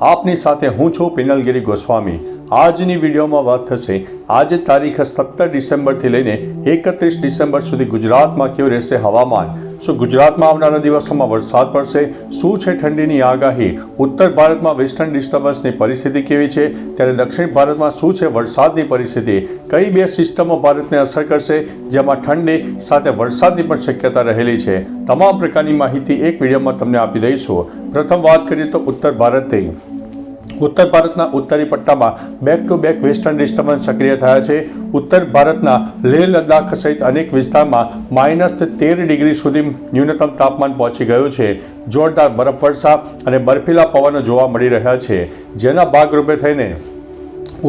આપની સાથે હું છું પિનલગીરી ગોસ્વામી. આજની વિડીયોમાં વાત થશે, આજે તારીખ સત્તર ડિસેમ્બરથી લઈને એકત્રીસ ડિસેમ્બર સુધી ગુજરાતમાં કેવું રહેશે હવામાન? શું ગુજરાતમાં આવનારા દિવસોમાં વરસાદ પડશે? શું છે ઠંડીની આગાહી? ઉત્તર ભારતમાં વેસ્ટર્ન ડિસ્ટર્બન્સની પરિસ્થિતિ કેવી છે? ત્યારે દક્ષિણ ભારતમાં શું છે વરસાદની પરિસ્થિતિ? કઈ બે સિસ્ટમો ભારતને અસર કરશે, જેમાં ઠંડી સાથે વરસાદની પણ શક્યતા રહેલી છે? તમામ પ્રકારની માહિતી એક વિડીયોમાં તમને આપી દઈશું. પ્રથમ વાત કરીએ તો ઉત્તર ભારતથી ઉત્તર ભારતના ઉત્તરી પટ્ટામાં back to back western disturbance સક્રિય થયા છે. ઉત્તર ભારતના લેહ લદ્દાખ સહિત અનેક વિસ્તારમાં માઇનસ તેર ડિગ્રી સુધી ન્યૂનતમ તાપમાન પહોંચી ગયું છે. જોરદાર બરફવર્ષા અને બર્ફીલા પવનો જોવા મળી રહ્યા છે. જેના ભાગરૂપે થઈને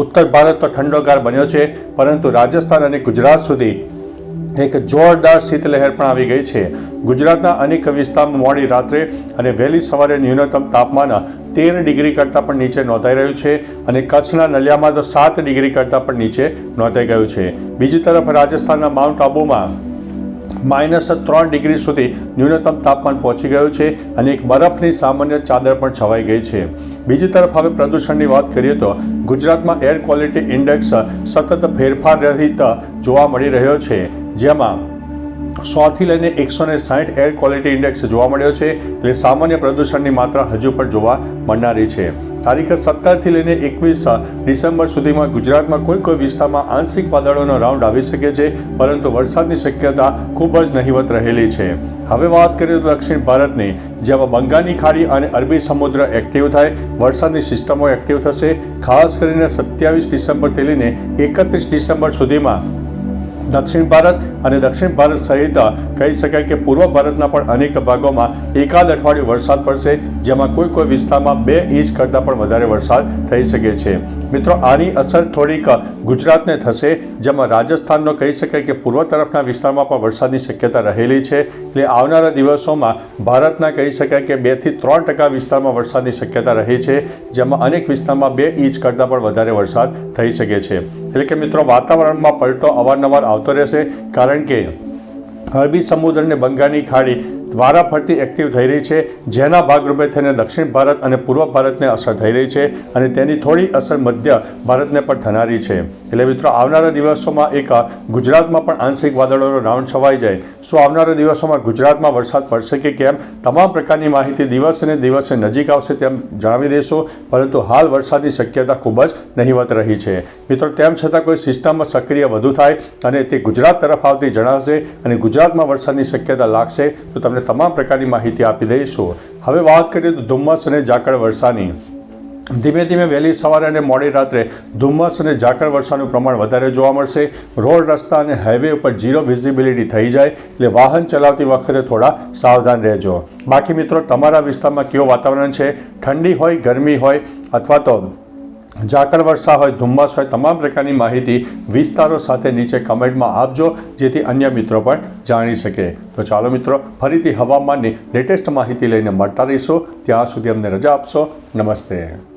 ઉત્તર ભારત તો ઠંડોગાર બન્યો છે, પરંતુ રાજસ્થાન અને ગુજરાત સુધી એક જોરદાર શીતલહેર પણ આવી ગઈ છે. ગુજરાતના અનેક વિસ્તારમાં મોડી રાત્રે અને વહેલી સવારે ન્યૂનતમ તાપમાન તેર ડિગ્રી કરતાં પણ નીચે નોંધાઈ રહ્યું છે અને કચ્છના નલિયામાં તો સાત ડિગ્રી કરતાં પણ નીચે નોંધાઈ ગયું છે. બીજી તરફ રાજસ્થાનના માઉન્ટ આબુમાં માઇનસ ત્રણ ડિગ્રી સુધી ન્યૂનતમ તાપમાન પહોંચી ગયું છે અને એક બરફની સામાન્ય ચાદર પણ છવાઈ ગઈ છે. બીજી તરફ હવે પ્રદૂષણની વાત કરીએ તો ગુજરાતમાં એર ક્વોલિટી ઇન્ડેક્સ સતત ફેરફાર રહિત જોવા મળી રહ્યો છે. જેમાં સોથી લઈને એકસો ને સાઠ એર ક્વોલિટી ઇન્ડેક્સ જોવા મળ્યો છે. એટલે સામાન્ય પ્રદૂષણની માત્રા હજુ પણ જોવા મળનારી છે. તારીખ સત્તરથી લઈને એકવીસ ડિસેમ્બર સુધીમાં ગુજરાતમાં કોઈ કોઈ વિસ્તારમાં આંશિક વાદળોનો રાઉન્ડ આવી શકે છે, પરંતુ વરસાદની શક્યતા ખૂબ જ નહિવત રહેલી છે. હવે વાત કરીએ તો દક્ષિણ ભારતની, જેમાં બંગાળની ખાડી અને અરબી સમુદ્ર એક્ટિવ થાય. વરસાદની સિસ્ટમો એક્ટિવ થશે. ખાસ કરીને સત્યાવીસ ડિસેમ્બરથી લઈને એકત્રીસ ડિસેમ્બર સુધીમાં દક્ષિણ ભારત અને દક્ષિણ ભારત સહિત કહી શકાય કે પૂર્વ ભારતના પણ અનેક ભાગોમાં એકાદ અઠવાડિયું વરસાદ પડશે, જેમાં કોઈ કોઈ વિસ્તારમાં બે ઇંચ કરતાં પણ વધારે વરસાદ થઈ શકે છે. મિત્રો, આની અસર થોડીક ગુજરાતને થશે, જેમાં રાજસ્થાનનો કહી શકાય કે પૂર્વ તરફના વિસ્તારમાં પણ વરસાદની શક્યતા રહેલી છે. એટલે આવનારા દિવસોમાં ભારતના કહી શકાય કે બેથી ત્રણ ટકા વિસ્તારમાં વરસાદની શક્યતા રહી છે, જેમાં અનેક વિસ્તારમાં બે ઇંચ કરતાં પણ વધારે વરસાદ થઈ શકે છે. એટલે કે મિત્રો, વાતાવરણમાં પલટો અવારનવાર આવતો રહેશે કારણ કે અરબી સમુદ્ર અને બંગાળની ખાડી દ્વારા ફરતી એક્ટિવ થઈ રહી છે. જેના ભાગરૂપે થઈને દક્ષિણ ભારત અને પૂર્વ ભારતને અસર થઈ રહી છે અને તેની થોડી અસર મધ્ય ભારતને પણ થનારી છે. એટલે મિત્રો, આવનારા દિવસોમાં એક ગુજરાતમાં પણ આંશિક વાદળોનો રાઉન્ડ છવાઈ જાય. શું આવનારા દિવસોમાં ગુજરાતમાં વરસાદ પડશે કે કેમ? તમામ પ્રકારની માહિતી દિવસે ને દિવસે નજીક આવશે તેમ જણાવી દઈશું. પરંતુ હાલ વરસાદની શક્યતા ખૂબ જ નહિવત રહી છે. મિત્રો, તેમ છતાં કોઈ સિસ્ટમમાં સક્રિય વધુ થાય અને તે ગુજરાત તરફ આવતી જણાશે અને ગુજરાતમાં વરસાદની શક્યતા લાગશે, તો તમને તમામ પ્રકારની માહિતી આપી દઈશું. હવે વાત કરીએ તો ધુમ્મસ અને ઝાકળ વર્ષાની ધીમે ધીમે વહેલી સવારે અને મોડી રાત્રે ધુમ્મસ અને ઝાકળ વર્ષાનું પ્રમાણ વધારે જોવા મળશે. રોડ, રસ્તા અને હાઈવે ઉપર ઝીરો વિઝિબિલિટી થઈ જાય એટલે વાહન ચલાવતી વખતે થોડા સાવધાન રહેજો. બાકી મિત્રો, તમારા વિસ્તારમાં કેવું વાતાવરણ છે? ઠંડી હોય, ગરમી હોય અથવા તો ઝાકળ વર્ષા હોય, ધુમ્મસ હોય, તમામ પ્રકારની માહિતી વિસ્તારો સાથે નીચે કમેન્ટમાં આપજો, જેથી અન્ય મિત્રો પણ જાણી શકે. તો ચાલો મિત્રો, ફરીથી હવામાનની લેટેસ્ટ માહિતી લઈને મળતા રહીશું. ત્યાં સુધી અમને રજા આપશો. નમસ્તે.